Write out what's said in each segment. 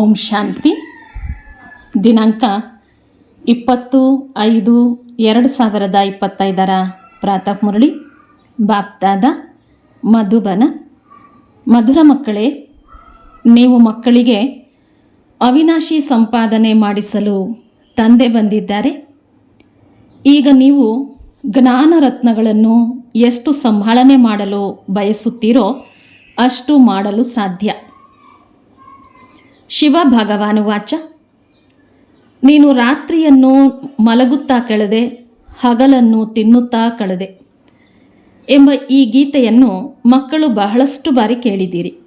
ಓಂ ಶಾಂತಿ. ದಿನಾಂಕ ಇಪ್ಪತ್ತು ಐದು ಎರಡು ಸಾವಿರದ ಇಪ್ಪತ್ತೈದರ ಪ್ರಾತಃ ಮುರಳಿ. ಬಾಪ್ತಾದ ಮಧುಬನ. ಮಧುರ ಮಕ್ಕಳೇ, ನೀವು ಮಕ್ಕಳಿಗೆ ಅವಿನಾಶಿ ಸಂಪಾದನೆ ಮಾಡಿಸಲು ತಂದೆ ಬಂದಿದ್ದಾರೆ. ಈಗ ನೀವು ಜ್ಞಾನ ರತ್ನಗಳನ್ನು ಎಷ್ಟು ಸಂಭಾಳನೆ ಮಾಡಲು ಬಯಸುತ್ತೀರೋ ಅಷ್ಟು ಮಾಡಲು ಸಾಧ್ಯ. ಶಿವ ಭಗವಾನು ವಾಚ. ನೀನು ರಾತ್ರಿಯನ್ನು ಮಲಗುತ್ತಾ ಕಳೆದೆ, ಹಗಲನ್ನು ತಿನ್ನುತ್ತಾ ಕಳೆದೆ ಎಂಬ ಈ ಗೀತೆಯನ್ನು ಮಕ್ಕಳು ಬಹಳಷ್ಟು ಬಾರಿ ಕೇಳಿದ್ದೀರಿ.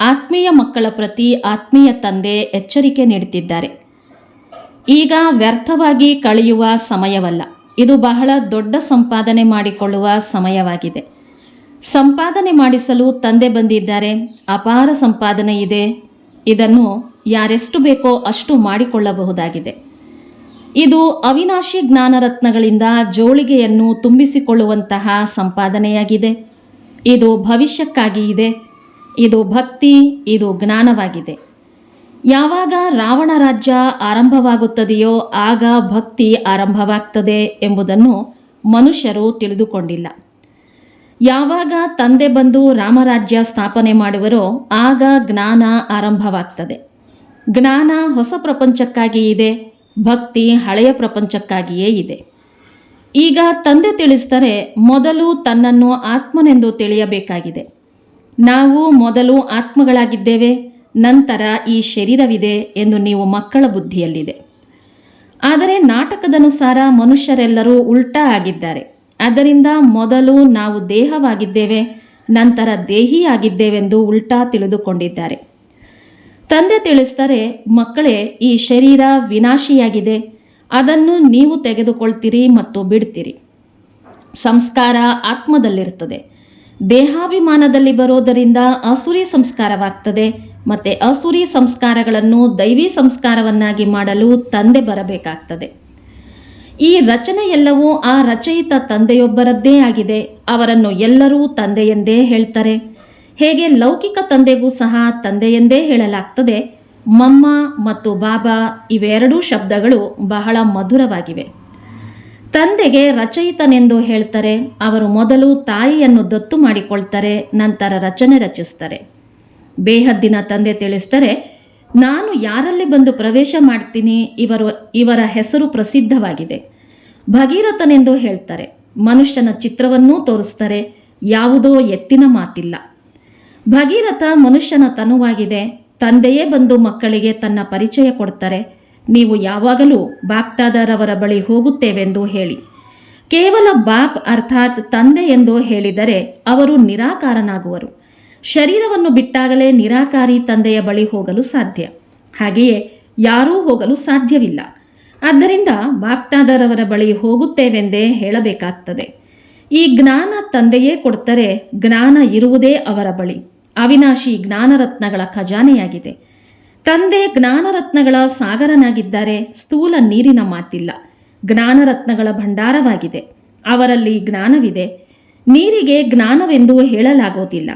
ಆತ್ಮೀಯ ಮಕ್ಕಳ ಪ್ರತಿ ಆತ್ಮೀಯ ತಂದೆ ಎಚ್ಚರಿಕೆ ನೀಡುತ್ತಿದ್ದಾರೆ. ಈಗ ವ್ಯರ್ಥವಾಗಿ ಕಳೆಯುವ ಸಮಯವಲ್ಲ. ಇದು ಬಹಳ ದೊಡ್ಡ ಸಂಪಾದನೆ ಮಾಡಿಕೊಳ್ಳುವ ಸಮಯವಾಗಿದೆ. ಸಂಪಾದನೆ ಮಾಡಿಸಲು ತಂದೆ ಬಂದಿದ್ದಾರೆ. ಅಪಾರ ಸಂಪಾದನೆ ಇದೆ. ಇದನ್ನು ಯಾರೆಷ್ಟು ಬೇಕೋ ಅಷ್ಟು ಮಾಡಿಕೊಳ್ಳಬಹುದಾಗಿದೆ. ಇದು ಅವಿನಾಶಿ ಜ್ಞಾನರತ್ನಗಳಿಂದ ಜೋಳಿಗೆಯನ್ನು ತುಂಬಿಸಿಕೊಳ್ಳುವಂತಹ ಸಂಪಾದನೆಯಾಗಿದೆ. ಇದು ಭವಿಷ್ಯಕ್ಕಾಗಿ ಇದೆ. ಇದು ಭಕ್ತಿ, ಇದು ಜ್ಞಾನವಾಗಿದೆ. ಯಾವಾಗ ರಾವಣ ರಾಜ್ಯ ಆರಂಭವಾಗುತ್ತದೆಯೋ ಆಗ ಭಕ್ತಿ ಆರಂಭವಾಗ್ತದೆ ಎಂಬುದನ್ನು ಮನುಷ್ಯರು ತಿಳಿದುಕೊಂಡಿಲ್ಲ. ಯಾವಾಗ ತಂದೆ ಬಂದು ರಾಮರಾಜ್ಯ ಸ್ಥಾಪನೆ ಮಾಡುವರೋ ಆಗ ಜ್ಞಾನ ಆರಂಭವಾಗ್ತದೆ. ಜ್ಞಾನ ಹೊಸ ಪ್ರಪಂಚಕ್ಕಾಗಿ ಇದೆ, ಭಕ್ತಿ ಹಳೆಯ ಪ್ರಪಂಚಕ್ಕಾಗಿಯೇ ಇದೆ. ಈಗ ತಂದೆ ತಿಳಿಸ್ತಾರೆ ಮೊದಲು ತನ್ನನ್ನು ಆತ್ಮನೆಂದು ತಿಳಿಯಬೇಕಾಗಿದೆ. ನಾವು ಮೊದಲು ಆತ್ಮಗಳಾಗಿದ್ದೇವೆ, ನಂತರ ಈ ಶರೀರವಿದೆ ಎಂದು ನೀವು ಮಕ್ಕಳ ಬುದ್ಧಿಯಲ್ಲಿದೆ. ಆದರೆ ನಾಟಕದನುಸಾರ ಮನುಷ್ಯರೆಲ್ಲರೂ ಉಲ್ಟಾ ಆಗಿದ್ದಾರೆ. ಅದರಿಂದ ಮೊದಲು ನಾವು ದೇಹವಾಗಿದ್ದೇವೆ, ನಂತರ ದೇಹಿಯಾಗಿದ್ದೇವೆಂದು ಉಲ್ಟಾ ತಿಳಿದುಕೊಂಡಿದ್ದಾರೆ. ತಂದೆ ತಿಳಿಸ್ತಾರೆ ಮಕ್ಕಳೇ, ಈ ಶರೀರ ವಿನಾಶಿಯಾಗಿದೆ, ಅದನ್ನು ನೀವು ತೆಗೆದುಕೊಳ್ತೀರಿ ಮತ್ತು ಬಿಡ್ತೀರಿ. ಸಂಸ್ಕಾರ ಆತ್ಮದಲ್ಲಿರ್ತದೆ ದೇಹಾಭಿಮಾನದಲ್ಲಿ ಬರೋದರಿಂದ ಅಸುರಿ ಸಂಸ್ಕಾರವಾಗ್ತದೆ, ಮತ್ತೆ ಅಸುರಿ ಸಂಸ್ಕಾರಗಳನ್ನು ದೈವಿ ಸಂಸ್ಕಾರವನ್ನಾಗಿ ಮಾಡಲು ತಂದೆ ಬರಬೇಕಾಗ್ತದೆ. ಈ ರಚನೆ ಎಲ್ಲವೂ ಆ ರಚಯಿತ ತಂದೆಯೊಬ್ಬರದ್ದೇ ಆಗಿದೆ. ಅವರನ್ನು ಎಲ್ಲರೂ ತಂದೆಯೆಂದೇ ಹೇಳ್ತಾರೆ. ಹೇಗೆ ಲೌಕಿಕ ತಂದೆಗೂ ಸಹ ತಂದೆಯೆಂದೇ ಹೇಳಲಾಗ್ತದೆ. ಮಮ್ಮ ಮತ್ತು ಬಾಬಾ ಇವೆರಡೂ ಶಬ್ದಗಳು ಬಹಳ ಮಧುರವಾಗಿವೆ. ತಂದೆಗೆ ರಚಯಿತನೆಂದು ಹೇಳ್ತಾರೆ. ಅವರು ಮೊದಲು ತಾಯಿಯನ್ನು ದತ್ತು ಮಾಡಿಕೊಳ್ತಾರೆ, ನಂತರ ರಚನೆ ರಚಿಸ್ತಾರೆ. ಬೇಹದ್ದಿನ ತಂದೆ ತಿಳಿಸ್ತಾರೆ ನಾನು ಯಾರಲ್ಲಿ ಬಂದು ಪ್ರವೇಶ ಮಾಡ್ತೀನಿ? ಇವರು, ಇವರ ಹೆಸರು ಪ್ರಸಿದ್ಧವಾಗಿದೆ. ಭಗೀರಥನೆಂದು ಹೇಳ್ತಾರೆ, ಮನುಷ್ಯನ ಚಿತ್ರವನ್ನೂ ತೋರಿಸ್ತಾರೆ, ಯಾವುದೋ ಎತ್ತಿನ ಮಾತಿಲ್ಲ. ಭಗೀರಥ ಮನುಷ್ಯನ ತನುವಾಗಿದೆ, ತಂದೆಯೇ ಬಂದು ಮಕ್ಕಳಿಗೆ ತನ್ನ ಪರಿಚಯ ಕೊಡ್ತಾರೆ, ನೀವು ಯಾವಾಗಲೂ ಬಾಪ್ತಾದರವರ ಬಳಿ ಹೋಗುತ್ತೇವೆಂದು ಹೇಳಿ. ಕೇವಲ ಬಾಪ್ ಅರ್ಥಾತ್ ತಂದೆ ಎಂದು ಹೇಳಿದರೆ ಅವರು ನಿರಾಕಾರನಾಗುವರು. ಶರೀರವನ್ನು ಬಿಟ್ಟಾಗಲೇ ನಿರಾಕಾರಿ ತಂದೆಯ ಬಳಿ ಹೋಗಲು ಸಾಧ್ಯ. ಹಾಗೆಯೇ ಯಾರೂ ಹೋಗಲು ಸಾಧ್ಯವಿಲ್ಲ. ಆದ್ದರಿಂದ ಬಾಪ್ತಾದರವರ ಬಳಿ ಹೋಗುತ್ತೇವೆಂದೇ ಹೇಳಬೇಕಾಗ್ತದೆ. ಈ ಜ್ಞಾನ ತಂದೆಯೇ ಕೊಡ್ತರೆ ಜ್ಞಾನ ಇರುವುದೇ ಅವರ ಬಳಿ. ಅವಿನಾಶಿ ಜ್ಞಾನರತ್ನಗಳ ಖಜಾನೆಯಾಗಿದೆ. ತಂದೆ ಜ್ಞಾನರತ್ನಗಳ ಸಾಗರನಾಗಿದ್ದಾರೆ, ಸ್ಥೂಲ ನೀರಿನ ಮಾತಿಲ್ಲ. ಜ್ಞಾನರತ್ನಗಳ ಭಂಡಾರವಾಗಿದೆ. ಅವರಲ್ಲಿ ಜ್ಞಾನವಿದೆ. ನೀರಿಗೆ ಜ್ಞಾನವೆಂದು ಹೇಳಲಾಗೋದಿಲ್ಲ.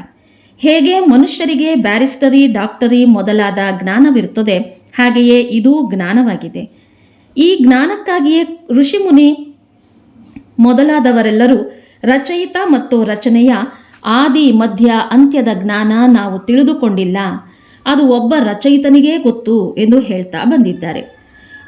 ಹೇಗೆ ಮನುಷ್ಯರಿಗೆ ಬ್ಯಾರಿಸ್ಟರಿ, ಡಾಕ್ಟರಿ ಮೊದಲಾದ ಜ್ಞಾನವಿರುತ್ತದೆ, ಹಾಗೆಯೇ ಇದು ಜ್ಞಾನವಾಗಿದೆ. ಈ ಜ್ಞಾನಕ್ಕಾಗಿಯೇ ಋಷಿಮುನಿ ಮೊದಲಾದವರೆಲ್ಲರೂ ರಚಯಿತ ಮತ್ತು ರಚನೆಯ ಆದಿ, ಮಧ್ಯ, ಅಂತ್ಯದ ಜ್ಞಾನ ನಾವು ತಿಳಿದುಕೊಂಡಿಲ್ಲ. ಅದು ಒಬ್ಬ ರಚಯಿತನಿಗೇ ಗೊತ್ತು ಎಂದು ಹೇಳ್ತಾ ಬಂದಿದ್ದಾರೆ.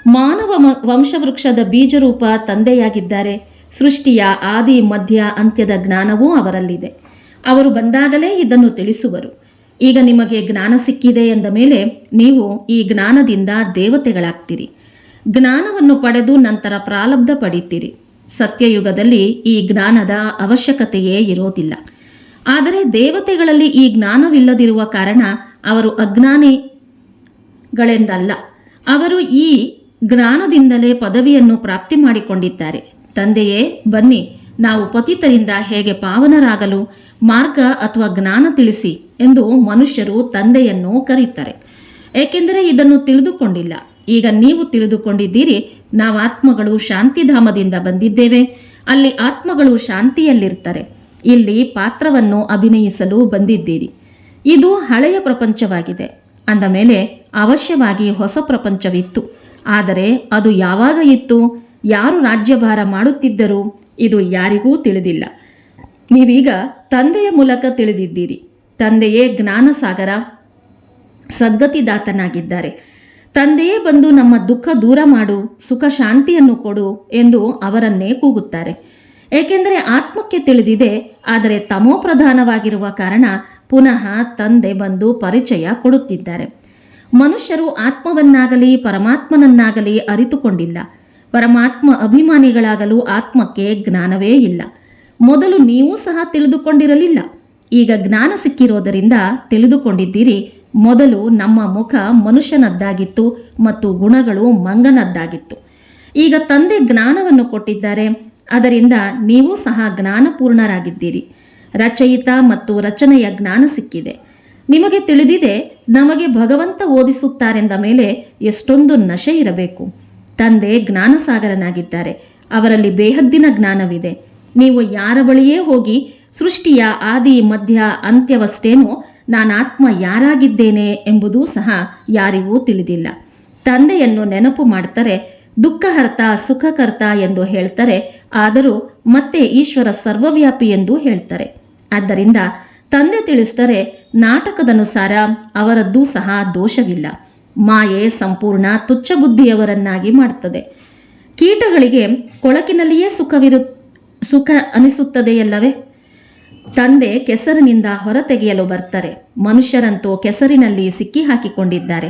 ಮಾನವ ವಂಶವೃಕ್ಷದ ಬೀಜರೂಪ ತಂದೆಯಾಗಿದ್ದಾರೆ. ಸೃಷ್ಟಿಯ ಆದಿ, ಮಧ್ಯ, ಅಂತ್ಯದ ಜ್ಞಾನವೂ ಅವರಲ್ಲಿದೆ. ಅವರು ಬಂದಾಗಲೇ ಇದನ್ನು ತಿಳಿಸುವರು. ಈಗ ನಿಮಗೆ ಜ್ಞಾನ ಸಿಕ್ಕಿದೆ ಎಂದ ಮೇಲೆ ನೀವು ಈ ಜ್ಞಾನದಿಂದ ದೇವತೆಗಳಾಗ್ತೀರಿ. ಜ್ಞಾನವನ್ನು ಪಡೆದು ನಂತರ ಪ್ರಾಲಬ್ಧ ಪಡಿತೀರಿ. ಸತ್ಯಯುಗದಲ್ಲಿ ಈ ಜ್ಞಾನದ ಅವಶ್ಯಕತೆಯೇ ಇರೋದಿಲ್ಲ. ಆದರೆ ದೇವತೆಗಳಲ್ಲಿ ಈ ಜ್ಞಾನವಿಲ್ಲದಿರುವ ಕಾರಣ ಅವರು ಅಜ್ಞಾನಿಗಳೆಂದಲ್ಲ. ಅವರು ಈ ಜ್ಞಾನದಿಂದಲೇ ಪದವಿಯನ್ನು ಪ್ರಾಪ್ತಿ ಮಾಡಿಕೊಂಡಿದ್ದಾರೆ. ತಂದೆಯೇ ಬನ್ನಿ ನಾವು ಪತಿತರಿಂದ ಹೇಗೆ ಪಾವನರಾಗಲು ಮಾರ್ಗ ಅಥವಾ ಜ್ಞಾನ ತಿಳಿಸಿ ಎಂದು ಮನುಷ್ಯರು ತಂದೆಯನ್ನು ಕರೀತಾರೆ. ಏಕೆಂದರೆ ಇದನ್ನು ತಿಳಿದುಕೊಂಡಿಲ್ಲ. ಈಗ ನೀವು ತಿಳಿದುಕೊಂಡಿದ್ದೀರಿ ನಾವು ಆತ್ಮಗಳು ಶಾಂತಿಧಾಮದಿಂದ ಬಂದಿದ್ದೇವೆ, ಅಲ್ಲಿ ಆತ್ಮಗಳು ಶಾಂತಿಯಲ್ಲಿರ್ತಾರೆ ಇಲ್ಲಿ ಪಾತ್ರವನ್ನು ಅಭಿನಯಿಸಲು ಬಂದಿದ್ದೀರಿ. ಇದು ಹಳೆಯ ಪ್ರಪಂಚವಾಗಿದೆ. ಅಂದ ಮೇಲೆ ಅವಶ್ಯವಾಗಿ ಹೊಸ ಪ್ರಪಂಚವಿತ್ತು. ಆದರೆ ಅದು ಯಾವಾಗ ಇತ್ತು? ಯಾರು ರಾಜ್ಯಭಾರ ಮಾಡುತ್ತಿದ್ದರು? ಇದು ಯಾರಿಗೂ ತಿಳಿದಿಲ್ಲ. ನೀವೀಗ ತಂದೆಯ ಮೂಲಕ ತಿಳಿದಿದ್ದೀರಿ. ತಂದೆಯೇ ಜ್ಞಾನಸಾಗರ, ಸದ್ಗತಿದಾತನಾಗಿದ್ದಾರೆ. ತಂದೆಯೇ ಬಂದು ನಮ್ಮ ದುಃಖ ದೂರ ಮಾಡು, ಸುಖ ಶಾಂತಿಯನ್ನು ಕೊಡು ಎಂದು ಅವರನ್ನೇ ಕೂಗುತ್ತಾರೆ. ಏಕೆಂದರೆ ಆತ್ಮಕ್ಕೆ ತಿಳಿದಿದೆ, ಆದರೆ ತಮೋ ಪ್ರಧಾನವಾಗಿರುವ ಕಾರಣ ಪುನಃ ತಂದೆ ಬಂದು ಪರಿಚಯ ಕೊಡುತ್ತಿದ್ದಾರೆ. ಮನುಷ್ಯರು ಆತ್ಮವನ್ನಾಗಲಿ ಪರಮಾತ್ಮನನ್ನಾಗಲಿ ಅರಿತುಕೊಂಡಿಲ್ಲ. ಪರಮಾತ್ಮ ಅಭಿಮಾನಿಗಳಾಗಲು ಆತ್ಮಕ್ಕೆ ಜ್ಞಾನವೇ ಇಲ್ಲ. ಮೊದಲು ನೀವು ಸಹ ತಿಳಿದುಕೊಂಡಿರಲಿಲ್ಲ. ಈಗ ಜ್ಞಾನ ಸಿಕ್ಕಿರೋದರಿಂದ ತಿಳಿದುಕೊಂಡಿದ್ದೀರಿ. ಮೊದಲು ನಮ್ಮ ಮುಖ ಮನುಷ್ಯನದ್ದಾಗಿತ್ತು ಮತ್ತು ಗುಣಗಳು ಮಂಗನದ್ದಾಗಿತ್ತು. ಈಗ ತಂದೆ ಜ್ಞಾನವನ್ನು ಕೊಟ್ಟಿದ್ದಾರೆ. ಅದರಿಂದ ನೀವು ಸಹ ಜ್ಞಾನಪೂರ್ಣರಾಗಿದ್ದೀರಿ. ರಚಯಿತ ಮತ್ತು ರಚನೆಯ ಜ್ಞಾನ ಸಿಕ್ಕಿದೆ. ನಿಮಗೆ ತಿಳಿದಿದೆ, ನಮಗೆ ಭಗವಂತ ಓದಿಸುತ್ತಾರೆಂದ ಮೇಲೆ ಎಷ್ಟೊಂದು ನಶೆ ಇರಬೇಕು. ತಂದೆ ಜ್ಞಾನಸಾಗರನಾಗಿದ್ದಾರೆ. ಅವರಲ್ಲಿ ಬೇಹದ್ದಿನ ಜ್ಞಾನವಿದೆ. ನೀವು ಯಾರ ಬಳಿಯೇ ಹೋಗಿ ಸೃಷ್ಟಿಯ ಆದಿ, ಮಧ್ಯ, ಅಂತ್ಯವಷ್ಟೇನೋ ನಾನಾತ್ಮ ಯಾರಾಗಿದ್ದೇನೆ ಎಂಬುದೂ ಸಹ ಯಾರಿಗೂ ತಿಳಿದಿಲ್ಲ. ತಂದೆಯನ್ನು ನೆನಪು ಮಾಡ್ತಾರೆ, ದುಃಖಹರ್ತ, ಸುಖಕರ್ತ ಎಂದು ಹೇಳ್ತಾರೆ, ಆದರೂ ಮತ್ತೆ ಈಶ್ವರ ಸರ್ವವ್ಯಾಪಿ ಎಂದು ಹೇಳ್ತಾರೆ. ಆದ್ದರಿಂದ ತಂದೆ ತಿಳಿಸ್ತಾರೆ, ನಾಟಕದನುಸಾರ ಅವರದ್ದೂ ಸಹ ದೋಷವಿಲ್ಲ. ಮಾಯೆ ಸಂಪೂರ್ಣ ತುಚ್ಛ ಬುದ್ಧಿಯವರನ್ನಾಗಿ ಮಾಡ್ತದೆ. ಕೀಟಗಳಿಗೆ ಕೊಳಕಿನಲ್ಲಿಯೇ ಸುಖವಿರು, ಸುಖ ಅನಿಸುತ್ತದೆಯಲ್ಲವೇ? ತಂದೆ ಕೆಸರಿನಿಂದ ಹೊರತೆಗೆಯಲು ಬರ್ತಾರೆ. ಮನುಷ್ಯರಂತೂ ಕೆಸರಿನಲ್ಲಿ ಸಿಕ್ಕಿ ಹಾಕಿಕೊಂಡಿದ್ದಾರೆ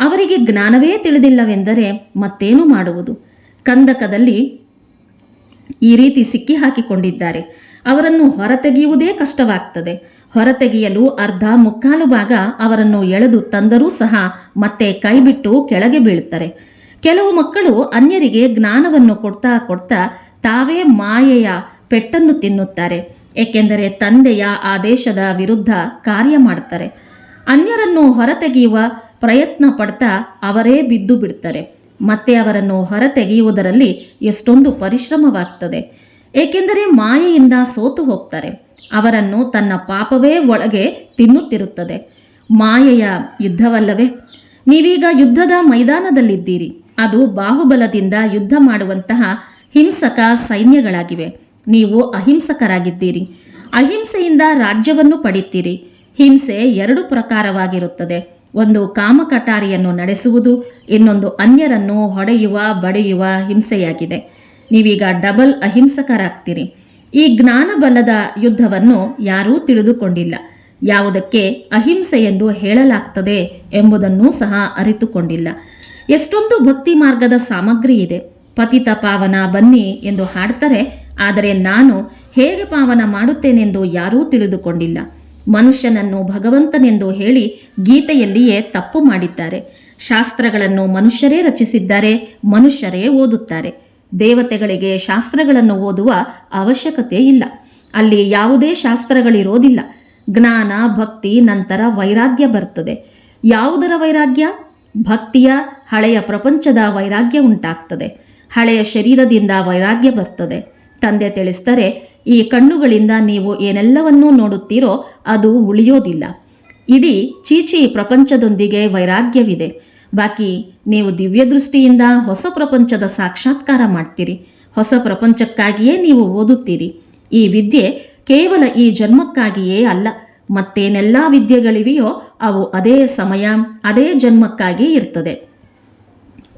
ಅವರಿಗೆ ಜ್ಞಾನವೇ ತಿಳಿದಿಲ್ಲವೆಂದರೆ ಮತ್ತೇನು ಮಾಡುವುದು? ಕಂದಕದಲ್ಲಿ ಈ ರೀತಿ ಸಿಕ್ಕಿ ಹಾಕಿಕೊಂಡಿದ್ದಾರೆ ಅವರನ್ನು ಹೊರತೆಗೆಯುವುದೇ ಕಷ್ಟವಾಗ್ತದೆ. ಹೊರತೆಗೆಯಲು ಅರ್ಧ ಮುಕ್ಕಾಲು ಭಾಗ ಅವರನ್ನು ಎಳೆದು ತಂದರೂ ಸಹ ಮತ್ತೆ ಕೈಬಿಟ್ಟು ಕೆಳಗೆ ಬೀಳುತ್ತಾರೆ. ಕೆಲವು ಮಕ್ಕಳು ಅನ್ಯರಿಗೆ ಜ್ಞಾನವನ್ನು ಕೊಡ್ತಾ ಕೊಡ್ತಾ ತಾವೇ ಮಾಯೆಯ ಪೆಟ್ಟನ್ನು ತಿನ್ನುತ್ತಾರೆ. ಏಕೆಂದರೆ ತಂದೆಯ ಆದೇಶದ ವಿರುದ್ಧ ಕಾರ್ಯ ಮಾಡುತ್ತಾರೆ. ಅನ್ಯರನ್ನು ಹೊರತೆಗೆಯುವ ಪ್ರಯತ್ನ ಪಡ್ತಾ ಅವರೇ ಬಿದ್ದು ಬಿಡ್ತಾರೆ ಮತ್ತೆ ಅವರನ್ನು ಹೊರತೆಗೆಯುವುದರಲ್ಲಿ ಎಷ್ಟೊಂದು ಪರಿಶ್ರಮವಾಗ್ತದೆ. ಏಕೆಂದರೆ ಮಾಯೆಯಿಂದ ಸೋತು ಹೋಗ್ತಾರೆ. ಅವರನ್ನು ತನ್ನ ಪಾಪವೇ ಒಳಗೆ ತಿನ್ನುತ್ತಿರುತ್ತದೆ. ಮಾಯೆಯ ಯುದ್ಧವಲ್ಲವೇ? ನೀವೀಗ ಯುದ್ಧದ ಮೈದಾನದಲ್ಲಿದ್ದೀರಿ. ಅದು ಬಾಹುಬಲದಿಂದ ಯುದ್ಧ ಮಾಡುವಂತಹ ಹಿಂಸಕ ಸೈನ್ಯಗಳಾಗಿವೆ. ನೀವು ಅಹಿಂಸಕರಾಗಿದ್ದೀರಿ. ಅಹಿಂಸೆಯಿಂದ ರಾಜ್ಯವನ್ನು ಪಡಿತೀರಿ ಹಿಂಸೆ ಎರಡು ಪ್ರಕಾರವಾಗಿರುತ್ತದೆ. ಒಂದು ಕಾಮಕಟಾರಿಯನ್ನು ನಡೆಸುವುದು, ಇನ್ನೊಂದು ಅನ್ಯರನ್ನು ಹೊಡೆಯುವ, ಬಡಿಯುವ ಹಿಂಸೆಯಾಗಿದೆ. ನೀವೀಗ ಡಬಲ್ ಅಹಿಂಸಕರಾಗ್ತೀರಿ. ಈ ಜ್ಞಾನಬಲದ ಯುದ್ಧವನ್ನು ಯಾರೂ ತಿಳಿದುಕೊಂಡಿಲ್ಲ. ಯಾವುದಕ್ಕೆ ಅಹಿಂಸೆ ಎಂದು ಹೇಳಲಾಗ್ತದೆ ಎಂಬುದನ್ನು ಸಹ ಅರಿತುಕೊಂಡಿಲ್ಲ. ಎಷ್ಟೊಂದು ಭಕ್ತಿ ಮಾರ್ಗದ ಸಾಮಗ್ರಿ ಇದೆ. ಪತಿತ ಪಾವನ ಬನ್ನಿ ಎಂದು ಹಾಡ್ತಾರೆ, ಆದರೆ ನಾನು ಹೇಗೆ ಪಾವನ ಮಾಡುತ್ತೇನೆಂದು ಯಾರೂ ತಿಳಿದುಕೊಂಡಿಲ್ಲ. ಮನುಷ್ಯನನ್ನು ಭಗವಂತನೆಂದು ಹೇಳಿ ಗೀತೆಯಲ್ಲಿಯೇ ತಪ್ಪು ಮಾಡಿದ್ದಾರೆ. ಶಾಸ್ತ್ರಗಳನ್ನು ಮನುಷ್ಯರೇ ರಚಿಸಿದ್ದಾರೆ, ಮನುಷ್ಯರೇ ಓದುತ್ತಾರೆ. ದೇವತೆಗಳಿಗೆ ಶಾಸ್ತ್ರಗಳನ್ನು ಓದುವ ಅವಶ್ಯಕತೆ ಇಲ್ಲ. ಅಲ್ಲಿ ಯಾವುದೇ ಶಾಸ್ತ್ರಗಳಿರೋದಿಲ್ಲ. ಜ್ಞಾನ, ಭಕ್ತಿ, ನಂತರ ವೈರಾಗ್ಯ ಬರ್ತದೆ. ಯಾವುದರ ವೈರಾಗ್ಯ? ಭಕ್ತಿಯ ಹಳೆಯ ಪ್ರಪಂಚದ ವೈರಾಗ್ಯ ಉಂಟಾಗ್ತದೆ. ಹಳೆಯ ಶರೀರದಿಂದ ವೈರಾಗ್ಯ ಬರ್ತದೆ. ತಂದೆ ತಿಳಿಸ್ತಾರೆ ಈ ಕಣ್ಣುಗಳಿಂದ ನೀವು ಏನೆಲ್ಲವನ್ನೂ ನೋಡುತ್ತೀರೋ ಅದು ಉಳಿಯೋದಿಲ್ಲ. ಇಡೀ ಚೀಚಿ ಪ್ರಪಂಚದೊಂದಿಗೆ ವೈರಾಗ್ಯವಿದೆ. ಬಾಕಿ, ನೀವು ದಿವ್ಯ ದೃಷ್ಟಿಯಿಂದ ಹೊಸ ಪ್ರಪಂಚದ ಸಾಕ್ಷಾತ್ಕಾರ ಮಾಡ್ತೀರಿ. ಹೊಸ ಪ್ರಪಂಚಕ್ಕಾಗಿಯೇ ನೀವು ಓದುತ್ತೀರಿ. ಈ ವಿದ್ಯೆ ಕೇವಲ ಈ ಜನ್ಮಕ್ಕಾಗಿಯೇ ಅಲ್ಲ, ಮತ್ತೇನೆಲ್ಲ ವಿದ್ಯೆಗಳಿವೆಯೋ ಅವು ಅದೇ ಸಮಯ, ಅದೇ ಜನ್ಮಕ್ಕಾಗಿ ಇರ್ತದೆ.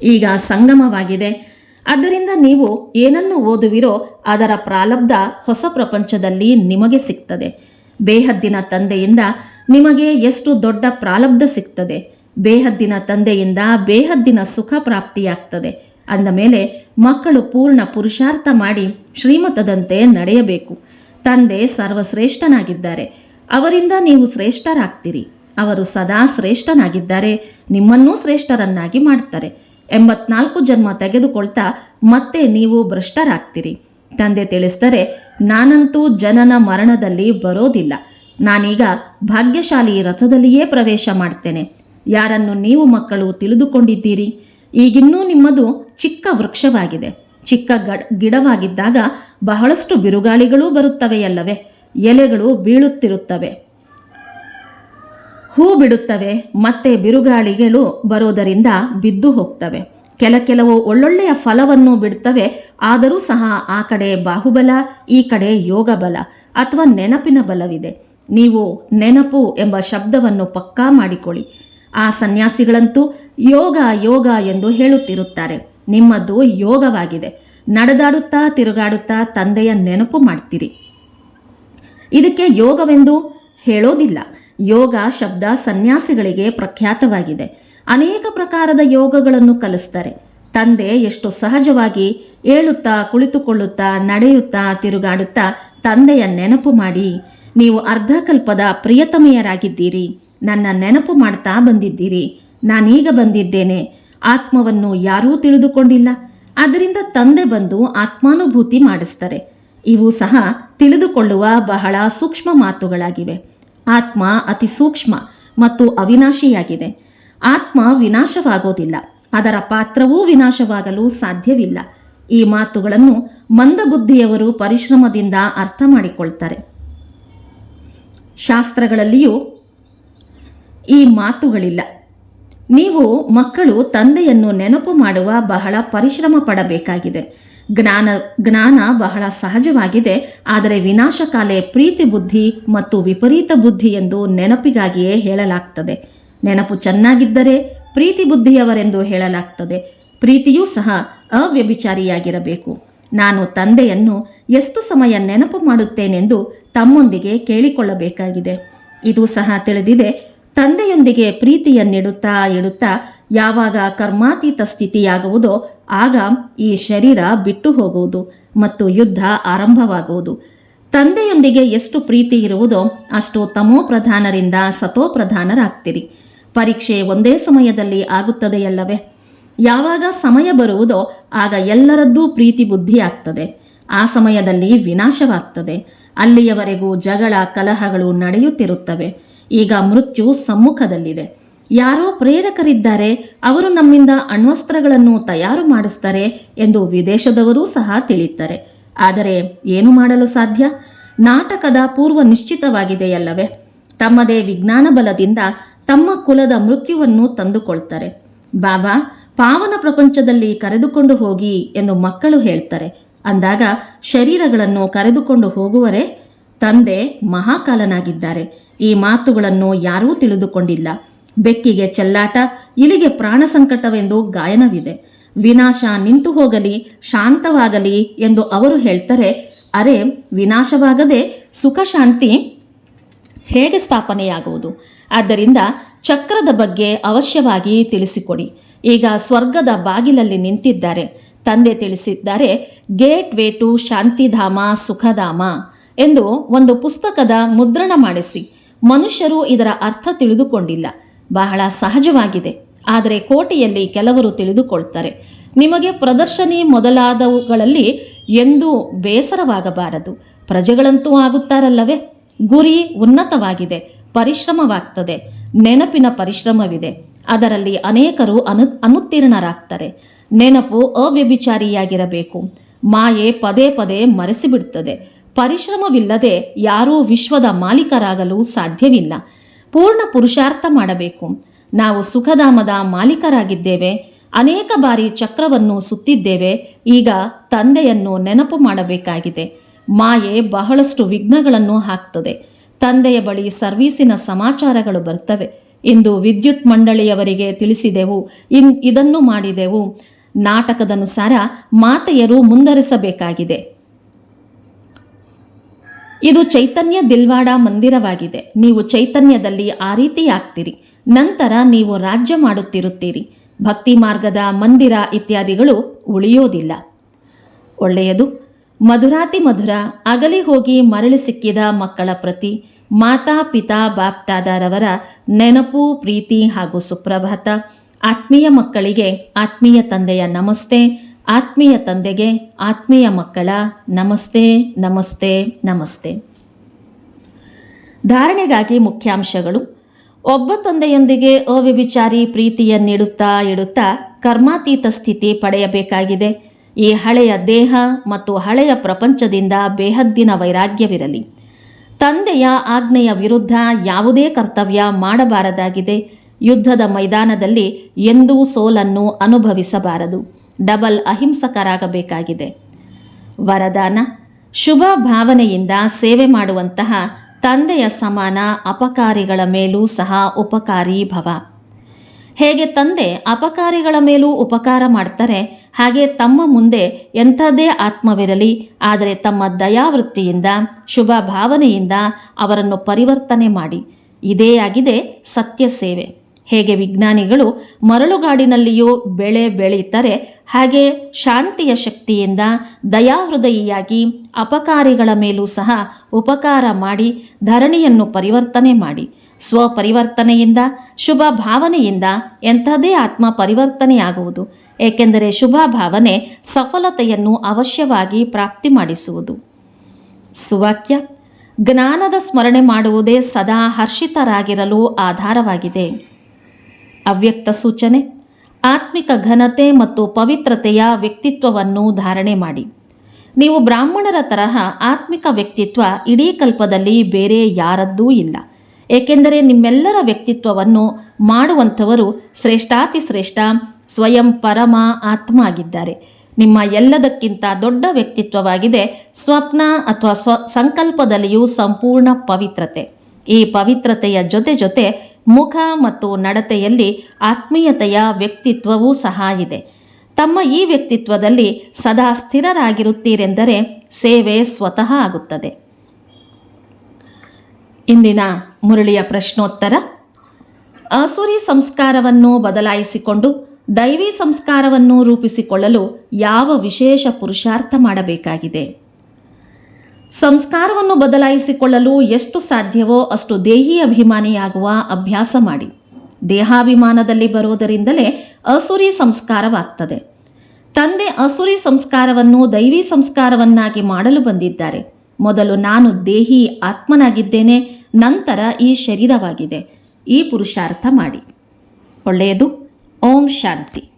ಈಗ ಸಂಗಮವಾಗಿದೆ. ಆದ್ದರಿಂದ ನೀವು ಏನನ್ನು ಓದುವಿರೋ ಅದರ ಪ್ರಾಲಬ್ಧ ಹೊಸ ಪ್ರಪಂಚದಲ್ಲಿ ನಿಮಗೆ ಸಿಗ್ತದೆ. ಬೇಹದ್ದಿನ ತಂದೆಯಿಂದ ನಿಮಗೆ ಎಷ್ಟು ದೊಡ್ಡ ಪ್ರಾಲಬ್ಧ ಸಿಗ್ತದೆ. ಬೇಹದ್ದಿನ ತಂದೆಯಿಂದ ಬೇಹದ್ದಿನ ಸುಖ ಪ್ರಾಪ್ತಿಯಾಗ್ತದೆ. ಅಂದ ಮೇಲೆ ಮಕ್ಕಳು ಪೂರ್ಣ ಪುರುಷಾರ್ಥ ಮಾಡಿ ಶ್ರೀಮತದಂತೆ ನಡೆಯಬೇಕು. ತಂದೆ ಸರ್ವಶ್ರೇಷ್ಠನಾಗಿದ್ದಾರೆ. ಅವರಿಂದ ನೀವು ಶ್ರೇಷ್ಠರಾಗ್ತೀರಿ. ಅವರು ಸದಾ ಶ್ರೇಷ್ಠನಾಗಿದ್ದಾರೆ. ನಿಮ್ಮನ್ನೂ ಶ್ರೇಷ್ಠರನ್ನಾಗಿ ಮಾಡ್ತಾರೆ. ಎಂಬತ್ನಾಲ್ಕು ಜನ್ಮ ತೆಗೆದುಕೊಳ್ತಾ ಮತ್ತೆ ನೀವು ಭ್ರಷ್ಟರಾಗ್ತೀರಿ. ತಂದೆ ತಿಳಿಸ್ತಾರೆ ನಾನಂತೂ ಜನನ ಮರಣದಲ್ಲಿ ಬರೋದಿಲ್ಲ. ನಾನೀಗ ಭಾಗ್ಯಶಾಲಿ ರಥದಲ್ಲಿಯೇ ಪ್ರವೇಶ ಮಾಡ್ತೇನೆ. ಯಾರನ್ನು ನೀವು ಮಕ್ಕಳು ತಿಳಿದುಕೊಂಡಿದ್ದೀರಿ? ಈಗಿನ್ನೂ ನಿಮ್ಮದು ಚಿಕ್ಕ ವೃಕ್ಷವಾಗಿದೆ. ಚಿಕ್ಕ ಗಡ್, ಗಿಡವಾಗಿದ್ದಾಗ ಬಹಳಷ್ಟು ಬಿರುಗಾಳಿಗಳೂ ಬರುತ್ತವೆಯಲ್ಲವೇ? ಎಲೆಗಳು ಬೀಳುತ್ತಿರುತ್ತವೆ. ಹೂ ಬಿಡುತ್ತವೆ, ಮತ್ತೆ ಬಿರುಗಾಳಿಗಳು ಬರೋದರಿಂದ ಬಿದ್ದು ಹೋಗ್ತವೆ. ಕೆಲ ಕೆಲವು ಒಳ್ಳೊಳ್ಳೆಯ ಫಲವನ್ನು ಬಿಡ್ತವೆ, ಆದರೂ ಸಹ ಆ ಕಡೆ ಬಾಹುಬಲ, ಈ ಕಡೆ ಯೋಗ ಬಲ ಅಥವಾ ನೆನಪಿನ ಬಲವಿದೆ. ನೀವು ನೆನಪು ಎಂಬ ಶಬ್ದವನ್ನು ಪಕ್ಕಾ ಮಾಡಿಕೊಳ್ಳಿ. ಆ ಸನ್ಯಾಸಿಗಳಂತೂ ಯೋಗ ಯೋಗ ಎಂದು ಹೇಳುತ್ತಿರುತ್ತಾರೆ. ನಿಮ್ಮದು ಯೋಗವಾಗಿದೆ. ನಡೆದಾಡುತ್ತಾ, ತಿರುಗಾಡುತ್ತಾ ತಂದೆಯ ನೆನಪು ಮಾಡ್ತೀರಿ. ಇದಕ್ಕೆ ಯೋಗವೆಂದು ಹೇಳೋದಿಲ್ಲ. ಯೋಗ ಶಬ್ದ ಸನ್ಯಾಸಿಗಳಿಗೆ ಪ್ರಖ್ಯಾತವಾಗಿದೆ. ಅನೇಕ ಪ್ರಕಾರದ ಯೋಗಗಳನ್ನು ಕಲಿಸ್ತಾರೆ. ತಂದೆ ಎಷ್ಟು ಸಹಜವಾಗಿ ಏಳುತ್ತಾ, ಕುಳಿತುಕೊಳ್ಳುತ್ತಾ, ನಡೆಯುತ್ತಾ, ತಿರುಗಾಡುತ್ತಾ ತಂದೆಯ ನೆನಪು ಮಾಡಿ, ನೀವು ಅರ್ಧಕಲ್ಪದ ಪ್ರಿಯತಮೆಯರಾಗಿದ್ದೀರಿ. ನನ್ನ ನೆನಪು ಮಾಡ್ತಾ ಬಂದಿದ್ದೀರಿ. ನಾನೀಗ ಬಂದಿದ್ದೇನೆ. ಆತ್ಮವನ್ನು ಯಾರೂ ತಿಳಿದುಕೊಂಡಿಲ್ಲ. ಅದರಿಂದ ತಂದೆ ಬಂದು ಆತ್ಮಾನುಭೂತಿ ಮಾಡಿಸ್ತಾರೆ. ಇವು ಸಹ ತಿಳಿದುಕೊಳ್ಳುವ ಬಹಳ ಸೂಕ್ಷ್ಮ ಮಾತುಗಳಾಗಿವೆ. ಆತ್ಮ ಅತಿ ಸೂಕ್ಷ್ಮ ಮತ್ತು ಅವಿನಾಶಿಯಾಗಿದೆ. ಆತ್ಮ ವಿನಾಶವಾಗೋದಿಲ್ಲ. ಅದರ ಪಾತ್ರವೂ ವಿನಾಶವಾಗಲು ಸಾಧ್ಯವಿಲ್ಲ. ಈ ಮಾತುಗಳನ್ನು ಮಂದಬುದ್ಧಿಯವರು ಪರಿಶ್ರಮದಿಂದ ಅರ್ಥ ಮಾಡಿಕೊಳ್ತಾರೆ. ಶಾಸ್ತ್ರಗಳಲ್ಲಿಯೂ ಈ ಮಾತುಗಳಿಲ್ಲ. ನೀವು ಮಕ್ಕಳು ತಂದೆಯನ್ನು ನೆನಪು ಮಾಡುವ ಬಹಳ ಪರಿಶ್ರಮ ಪಡಬೇಕಾಗಿದೆ. ಜ್ಞಾನ ಜ್ಞಾನ ಬಹಳ ಸಹಜವಾಗಿದೆ, ಆದರೆ ವಿನಾಶಕಾಲೆ ಪ್ರೀತಿ ಬುದ್ಧಿ ಮತ್ತು ವಿಪರೀತ ಬುದ್ಧಿ ಎಂದು ನೆನಪಿಗಾಗಿಯೇ ಹೇಳಲಾಗ್ತದೆ. ನೆನಪು ಚೆನ್ನಾಗಿದ್ದರೆ ಪ್ರೀತಿ ಬುದ್ಧಿಯವರೆಂದು ಹೇಳಲಾಗ್ತದೆ. ಪ್ರೀತಿಯೂ ಸಹ ಅವ್ಯಭಿಚಾರಿಯಾಗಿರಬೇಕು. ನಾನು ತಂದೆಯನ್ನು ಎಷ್ಟು ಸಮಯ ನೆನಪು ಮಾಡುತ್ತೇನೆಂದು ತಮ್ಮೊಂದಿಗೆ ಕೇಳಿಕೊಳ್ಳಬೇಕಾಗಿದೆ. ಇದು ಸಹ ತಿಳಿದಿದೆ. ತಂದೆಯೊಂದಿಗೆ ಪ್ರೀತಿಯನ್ನಿಡುತ್ತಾ ಇಡುತ್ತಾ ಯಾವಾಗ ಕರ್ಮಾತೀತ ಸ್ಥಿತಿಯಾಗುವುದೋ ಆಗ ಈ ಶರೀರ ಬಿಟ್ಟು ಹೋಗುವುದು ಮತ್ತು ಯುದ್ಧ ಆರಂಭವಾಗುವುದು. ತಂದೆಯೊಂದಿಗೆ ಎಷ್ಟು ಪ್ರೀತಿ ಇರುವುದೋ ಅಷ್ಟು ತಮೋ ಪ್ರಧಾನರಿಂದ ಸತೋ ಪ್ರಧಾನರಾಗ್ತೀರಿ. ಪರೀಕ್ಷೆ ಒಂದೇ ಸಮಯದಲ್ಲಿ ಆಗುತ್ತದೆಯಲ್ಲವೇ? ಯಾವಾಗ ಸಮಯ ಬರುವುದೋ ಆಗ ಎಲ್ಲರದ್ದೂ ಪ್ರೀತಿ ಬುದ್ಧಿ ಆಗ್ತದೆ ಆ ಸಮಯದಲ್ಲಿ ವಿನಾಶವಾಗ್ತದೆ. ಅಲ್ಲಿಯವರೆಗೂ ಜಗಳ ಕಲಹಗಳು ನಡೆಯುತ್ತಿರುತ್ತವೆ. ಈಗ ಮೃತ್ಯು ಸಮ್ಮುಖದಲ್ಲಿದೆ. ಯಾರೋ ಪ್ರೇರಕರಿದ್ದಾರೆ, ಅವರು ನಮ್ಮಿಂದ ಅಣ್ವಸ್ತ್ರಗಳನ್ನು ತಯಾರು ಮಾಡಿಸ್ತಾರೆ ಎಂದು ವಿದೇಶದವರೂ ಸಹ ತಿಳಿಯುತ್ತಾರೆ ಆದರೆ ಏನು ಮಾಡಲು ಸಾಧ್ಯ? ನಾಟಕದ ಪೂರ್ವ ನಿಶ್ಚಿತವಾಗಿದೆಯಲ್ಲವೇ? ತಮ್ಮದೇ ವಿಜ್ಞಾನ ಬಲದಿಂದ ತಮ್ಮ ಕುಲದ ಮೃತ್ಯುವನ್ನು ತಂದುಕೊಳ್ತಾರೆ. ಬಾಬಾ, ಪಾವನ ಪ್ರಪಂಚದಲ್ಲಿ ಕರೆದುಕೊಂಡು ಹೋಗಿ ಎಂದು ಮಕ್ಕಳು ಹೇಳ್ತಾರೆ. ಅಂದಾಗ ಶರೀರಗಳನ್ನು ಕರೆದುಕೊಂಡು ಹೋಗುವರೇ ತಂದೆ ಮಹಾಕಾಲನಾಗಿದ್ದಾರೆ. ಈ ಮಾತುಗಳನ್ನು ಯಾರೂ ತಿಳಿದುಕೊಂಡಿಲ್ಲ. ಬೆಕ್ಕಿಗೆ ಚೆಲ್ಲಾಟ, ಇಲಿಗೆ ಪ್ರಾಣ ಸಂಕಟವೆಂದು ಗಾಯನವಿದೆ. ವಿನಾಶ ನಿಂತು ಹೋಗಲಿ, ಶಾಂತವಾಗಲಿ ಎಂದು ಅವರು ಹೇಳ್ತಾರೆ. ಅರೆ, ವಿನಾಶವಾಗದೆ ಸುಖ ಶಾಂತಿ ಹೇಗೆ ಸ್ಥಾಪನೆಯಾಗುವುದು? ಆದ್ದರಿಂದ ಚಕ್ರದ ಬಗ್ಗೆ ಅವಶ್ಯವಾಗಿ ತಿಳಿಸಿಕೊಡಿ. ಈಗ ಸ್ವರ್ಗದ ಬಾಗಿಲಲ್ಲಿ ನಿಂತಿದ್ದಾರೆ. ತಂದೆ ತಿಳಿಸಿದ್ದಾರೆ gateway to Shantidham Sukhdham ಎಂದು ಒಂದು ಪುಸ್ತಕದ ಮುದ್ರಣ ಮಾಡಿಸಿ. ಮನುಷ್ಯರು ಇದರ ಅರ್ಥ ತಿಳಿದುಕೊಂಡಿಲ್ಲ. ಬಹಳ ಸಹಜವಾಗಿದೆ. ಆದರೆ ಕೋಟೆಯಲ್ಲಿ ಕೆಲವರು ತಿಳಿದುಕೊಳ್ತಾರೆ. ನಿಮಗೆ ಪ್ರದರ್ಶನಿ ಮೊದಲಾದವುಗಳಲ್ಲಿ ಎಂದೂ ಬೇಸರವಾಗಬಾರದು. ಪ್ರಜೆಗಳಂತೂ ಆಗುತ್ತಾರಲ್ಲವೇ? ಗುರಿ ಉನ್ನತವಾಗಿದೆ, ಪರಿಶ್ರಮವಾಗ್ತದೆ, ನೆನಪಿನ ಪರಿಶ್ರಮವಿದೆ. ಅದರಲ್ಲಿ ಅನೇಕರು ಅನು, ಅನುತ್ತೀರ್ಣರಾಗ್ತಾರೆ. ನೆನಪು ಅವ್ಯಭಿಚಾರಿಯಾಗಿರಬೇಕು. ಮಾಯೆ ಪದೇ ಪದೇ ಮರೆಸಿಬಿಡ್ತದೆ. ಪರಿಶ್ರಮವಿಲ್ಲದೆ ಯಾರೂ ವಿಶ್ವದ ಮಾಲೀಕರಾಗಲು ಸಾಧ್ಯವಿಲ್ಲ. ಪೂರ್ಣ ಪುರುಷಾರ್ಥ ಮಾಡಬೇಕು. ನಾವು ಸುಖಧಾಮದ ಮಾಲೀಕರಾಗಿದ್ದೇವೆ. ಅನೇಕ ಬಾರಿ ಚಕ್ರವನ್ನು ಸುತ್ತಿದ್ದೇವೆ. ಈಗ ತಂದೆಯನ್ನು ನೆನಪು ಮಾಡಬೇಕಾಗಿದೆ. ಮಾಯೆ ಬಹಳಷ್ಟು ವಿಘ್ನಗಳನ್ನು ಹಾಕ್ತದೆ. ತಂದೆಯ ಬಳಿ ಸರ್ವೀಸಿನ ಸಮಾಚಾರಗಳು ಬರ್ತವೆ. ಇಂದು ವಿದ್ಯುತ್ ಮಂಡಳಿಯವರಿಗೆ ತಿಳಿಸಿದೆವು. ಇನ್ ಇದನ್ನು ಮಾಡಿದೆವು. ನಾಟಕದನುಸಾರ ಮಾತೆಯರು ಮುಂದರಿಸಬೇಕಾಗಿದೆ ಇದು ಚೈತನ್ಯ ದಿಲ್ವಾಡ ಮಂದಿರವಾಗಿದೆ. ನೀವು ಚೈತನ್ಯದಲ್ಲಿ ಆ ರೀತಿ ಆಗ್ತೀರಿ ನಂತರ ನೀವು ರಾಜ್ಯ ಮಾಡುತ್ತಿರುತ್ತೀರಿ. ಭಕ್ತಿ ಮಾರ್ಗದ ಮಂದಿರ ಇತ್ಯಾದಿಗಳು ಉಳಿಯೋದಿಲ್ಲ. ಒಳ್ಳೆಯದು. ಮಧುರಾತಿ ಮಧುರ, ಅಗಲಿ ಹೋಗಿ ಮರಳಿ ಸಿಕ್ಕಿದ ಮಕ್ಕಳ ಪ್ರತಿ, ಮಾತಾ ಪಿತಾ ಬಾಪ್ತಾದಾರವರ ನೆನಪು, ಪ್ರೀತಿ ಹಾಗೂ ಸುಪ್ರಭಾತ. ಆತ್ಮೀಯ ಮಕ್ಕಳಿಗೆ ಆತ್ಮೀಯ ತಂದೆಯ ನಮಸ್ತೆ. ಆತ್ಮೀಯ ತಂದೆಗೆ, ಆತ್ಮೀಯ ಮಕ್ಕಳ ನಮಸ್ತೆ ನಮಸ್ತೆ ನಮಸ್ತೆ. ಧಾರಣೆಗಾಗಿ ಮುಖ್ಯಾಂಶಗಳು. ಒಬ್ಬ ತಂದೆಯೊಂದಿಗೆ ಅವ್ಯಭಿಚಾರಿ ಪ್ರೀತಿಯನ್ನಿಡುತ್ತಾ ಇಡುತ್ತಾ ಕರ್ಮಾತೀತ ಸ್ಥಿತಿ ಪಡೆಯಬೇಕಾಗಿದೆ. ಈ ಹಳೆಯ ದೇಹ ಮತ್ತು ಹಳೆಯ ಪ್ರಪಂಚದಿಂದ ಬೇಹದ್ದಿನ ವೈರಾಗ್ಯವಿರಲಿ. ತಂದೆಯ ಆಜ್ಞೆಯ ವಿರುದ್ಧ ಯಾವುದೇ ಕರ್ತವ್ಯ ಮಾಡಬಾರದಾಗಿದೆ. ಯುದ್ಧದ ಮೈದಾನದಲ್ಲಿ ಎಂದೂ ಸೋಲನ್ನು ಅನುಭವಿಸಬಾರದು. ಡಬಲ್ ಅಹಿಂಸಕರಾಗಬೇಕಾಗಿದೆ. ವರದಾನ, ಶುಭ ಭಾವನೆಯಿಂದ ಸೇವೆ ಮಾಡುವಂತಹ ತಂದೆಯ ಸಮಾನ ಅಪಕಾರಿಗಳ ಮೇಲೂ ಸಹ ಉಪಕಾರಿ ಭವ. ಹೇಗೆ ತಂದೆ ಅಪಕಾರಿಗಳ ಮೇಲೂ ಉಪಕಾರ ಮಾಡ್ತಾರೆ, ಹಾಗೆ ತಮ್ಮ ಮುಂದೆ ಎಂಥದೇ ಆತ್ಮವಿರಲಿ, ಆದರೆ ತಮ್ಮ ದಯಾವೃತ್ತಿಯಿಂದ, ಶುಭ ಭಾವನೆಯಿಂದ ಅವರನ್ನು ಪರಿವರ್ತನೆ ಮಾಡಿ. ಇದೇ ಆಗಿದೆ ಸತ್ಯ ಸೇವೆ. ಹೇಗೆ ವಿಜ್ಞಾನಿಗಳು ಮರಳುಗಾಡಿನಲ್ಲಿಯೂ ಬೆಳೆ ಬೆಳೀತಾರೆ ಹಾಗೆ ಶಾಂತಿಯ ಶಕ್ತಿಯಿಂದ ದಯಾಹೃದಯಿಯಾಗಿ ಅಪಕಾರಿಗಳ ಮೇಲೂ ಸಹ ಉಪಕಾರ ಮಾಡಿ ಧರಣಿಯನ್ನು ಪರಿವರ್ತನೆ ಮಾಡಿ. ಸ್ವಪರಿವರ್ತನೆಯಿಂದ ಶುಭ ಭಾವನೆಯಿಂದ ಎಂಥದೇ ಆತ್ಮ ಪರಿವರ್ತನೆಯಾಗುವುದು, ಏಕೆಂದರೆ ಶುಭ ಭಾವನೆ ಸಫಲತೆಯನ್ನು ಅವಶ್ಯವಾಗಿ ಪ್ರಾಪ್ತಿ ಮಾಡಿಸುವುದು. ಸುವಾಕ್ಯ, ಜ್ಞಾನದ ಸ್ಮರಣೆ ಮಾಡುವುದೇ ಸದಾ ಹರ್ಷಿತರಾಗಿರಲು ಆಧಾರವಾಗಿದೆ. ಅವ್ಯಕ್ತ ಸೂಚನೆ ಆತ್ಮಿಕ ಘನತೆ ಮತ್ತು ಪವಿತ್ರತೆಯ ವ್ಯಕ್ತಿತ್ವವನ್ನು ಧಾರಣೆ ಮಾಡಿ. ನೀವು ಬ್ರಾಹ್ಮಣರ ತರಹ ಆತ್ಮಿಕ ವ್ಯಕ್ತಿತ್ವ ಇಡೀ ಕಲ್ಪದಲ್ಲಿ ಬೇರೆ ಯಾರದ್ದೂ ಇಲ್ಲ. ಏಕೆಂದರೆ ನಿಮ್ಮೆಲ್ಲರ ವ್ಯಕ್ತಿತ್ವವನ್ನು ಮಾಡುವಂಥವರು ಶ್ರೇಷ್ಠಾತಿ ಶ್ರೇಷ್ಠ ಸ್ವಯಂ ಪರಮ ಆತ್ಮ ಆಗಿದ್ದಾರೆ ನಿಮ್ಮ ಎಲ್ಲದಕ್ಕಿಂತ ದೊಡ್ಡ ವ್ಯಕ್ತಿತ್ವವಾಗಿದೆ ಸ್ವಪ್ನ ಅಥವಾ ಸ್ವ, ಸಂಕಲ್ಪದಲ್ಲಿಯೂ ಸಂಪೂರ್ಣ ಪವಿತ್ರತೆ. ಈ ಪವಿತ್ರತೆಯ ಜೊತೆ ಜೊತೆ ಮುಖ ಮತ್ತು ನಡತೆಯಲ್ಲಿ ಆತ್ಮೀಯತೆಯ ವ್ಯಕ್ತಿತ್ವವೂ ಸಹ ಇದೆ. ತಮ್ಮ ಈ ವ್ಯಕ್ತಿತ್ವದಲ್ಲಿ ಸದಾ ಸ್ಥಿರರಾಗಿರುತ್ತೀರೆಂದರೆ ಸೇವೆ ಸ್ವತಃ ಆಗುತ್ತದೆ. ಇಂದಿನ ಮುರಳಿಯ ಪ್ರಶ್ನೋತ್ತರ. ಅಸುರಿ ಸಂಸ್ಕಾರವನ್ನು ಬದಲಾಯಿಸಿಕೊಂಡು ದೈವಿ ಸಂಸ್ಕಾರವನ್ನು ರೂಪಿಸಿಕೊಳ್ಳಲು ಯಾವ ವಿಶೇಷ ಪುರುಷಾರ್ಥ ಮಾಡಬೇಕಾಗಿದೆ? ಸಂಸ್ಕಾರವನ್ನು ಬದಲಾಯಿಸಿಕೊಳ್ಳಲು ಎಷ್ಟು ಸಾಧ್ಯವೋ ಅಷ್ಟು ದೇಹಿ ಅಭಿಮಾನಿಯಾಗುವ ಅಭ್ಯಾಸ ಮಾಡಿ. ದೇಹಾಭಿಮಾನದಲ್ಲಿ ಬರುವುದರಿಂದಲೇ ಅಸುರಿ ಸಂಸ್ಕಾರವಾಗ್ತದೆ. ತಂದೆ ಅಸುರಿ ಸಂಸ್ಕಾರವನ್ನು ದೈವಿ ಸಂಸ್ಕಾರವನ್ನಾಗಿ ಮಾಡಲು ಬಂದಿದ್ದಾರೆ. ಮೊದಲು ನಾನು ದೇಹಿ ಆತ್ಮನಾಗಿದ್ದೇನೆ, ನಂತರ ಈ ಶರೀರವಾಗಿದೆ. ಈ ಪುರುಷಾರ್ಥ ಮಾಡಿ. ಒಳ್ಳೆಯದು. ಓಂ ಶಾಂತಿ.